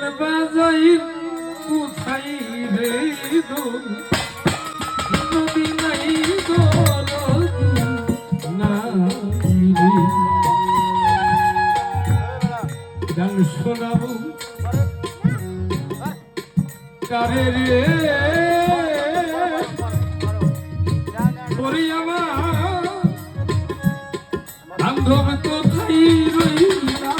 Bell বাজাই, কোথায় রে দোল নদী নাই দোল রে গান শোনাবো। কারে রে? আমার বান্ধব কোথায় রইলা?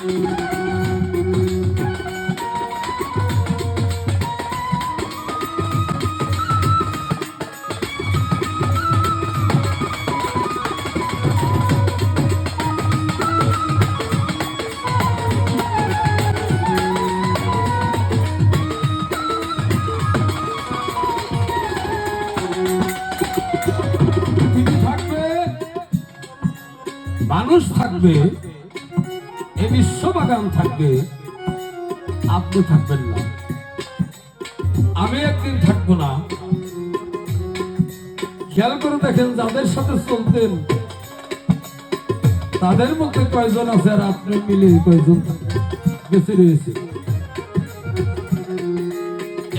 থাকবে এই বিশ্ববাগান থাকবে, আপনি থাকবেন না। আমি একদিন থাকব না। খেয়াল করে দেখেন, যাদের সাথে চলতেন, তাদের মধ্যে কয়জন আছে আর আপনি মিলে কয়জন বেঁচে রয়েছে।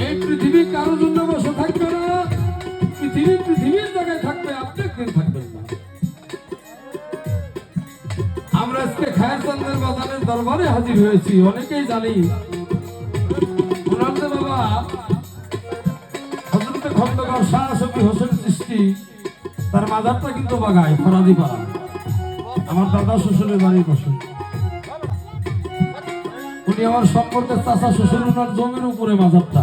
এই পৃথিবী কারোর জন্য আমরা আজকে খায়ের চন্দ্রের বাজারের দরবারে হাজির হয়েছি, অনেকেই জানি। বাবা শাহ সফি হোসেন সৃষ্টি, তার মাজারটা কিন্তু বাগায়, ফরাদি পাড়া। আমার দাদা শ্বশুরের বাড়ির পাশে উনি আমার সম্পর্কে চাচা শ্বশুর ওনার জমির উপরে মাজারটা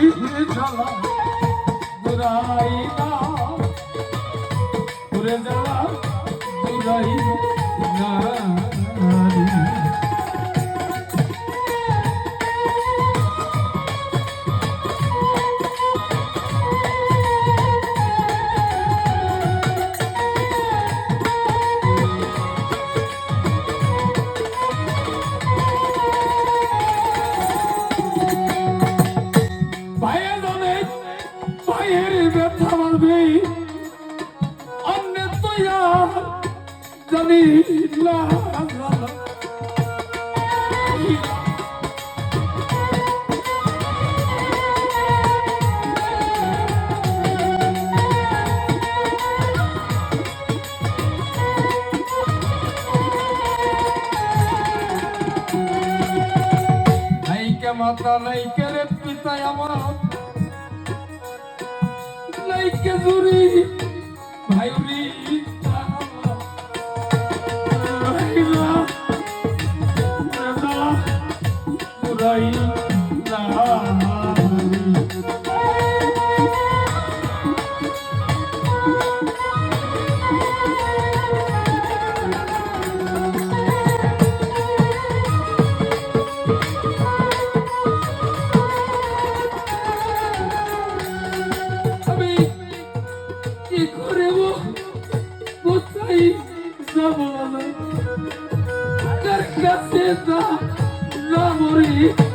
Şimdi çalar নাইকে রে পিতাই আমার। নাইকে জুরি ভাইরি ভাইরা না মরি।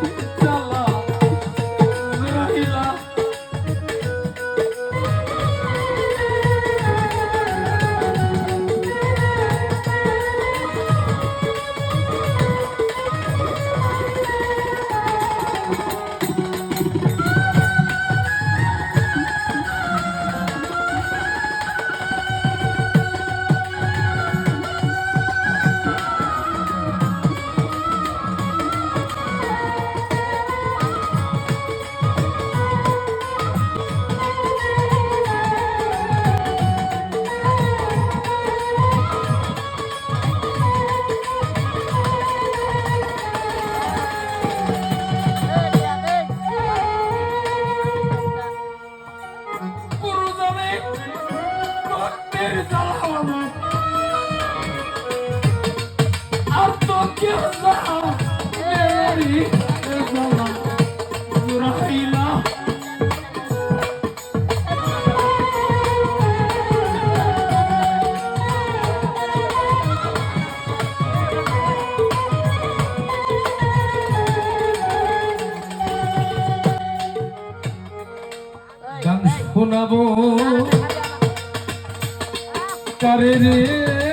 শোনাবো কারে রে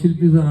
शिल्पी जरा